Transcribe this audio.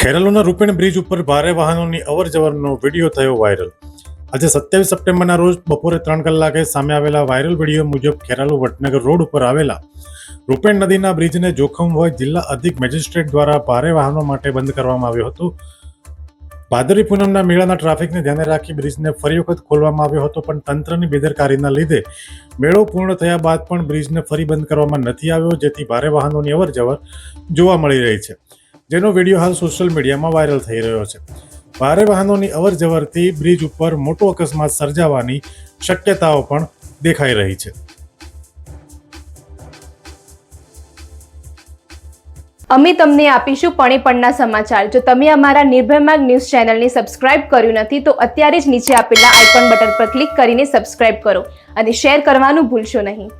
ખેરાલુના રૂપેણ bridge ઉપર ભારે વાહનોની અવર જવરનો વીડિયો થયો વાયરલ. આજે સત્યાવીસ સપ્ટેમ્બરના રોજ બપોરે ત્રણ કલાકે સામે આવેલા વાયરલ વીડિયો મુજબ ખેરાલુ વડનગર રોડ ઉપર આવેલા રૂપેણ નદીના બ્રિજને જોખમ હોય જિલ્લા અધિક મેજિસ્ટ્રેટ દ્વારા ભારે વાહનો માટે બંધ કરવામાં આવ્યો હતો. ભાદરી પૂનમના મેળાના ટ્રાફિકને ધ્યાને રાખી બ્રિજને ફરી વખત ખોલવામાં આવ્યો હતો, પણ તંત્રની બેદરકારીના લીધે મેળો પૂર્ણ થયા બાદ પણ બ્રિજને ફરી બંધ કરવામાં નથી આવ્યો, જેથી ભારે વાહનોની અવર જવર જોવા મળી રહી છે. જેનો વીડિયો હાલ સોશિયલ મીડિયામાં વાયરલ થઈ રહ્યો છે. ભારે વાહનોની અવર જવરથી બ્રિજ ઉપર મોટો અકસ્માત સર્જાવાની શક્યતાઓ પણ દેખાઈ રહી છે. અમે તમને આપીશું પણેપણના સમાચાર. જો તમે અમારા નિર્ભય ન્યૂઝ ચેનલને સબસ્ક્રાઇબ કર્યું નથી, તો અત્યારે જ નીચે આપેલા આઇકોન બટન પર ક્લિક કરીને સબસ્ક્રાઇબ કરો અને શેર કરવાનું ભૂલશો નહીં.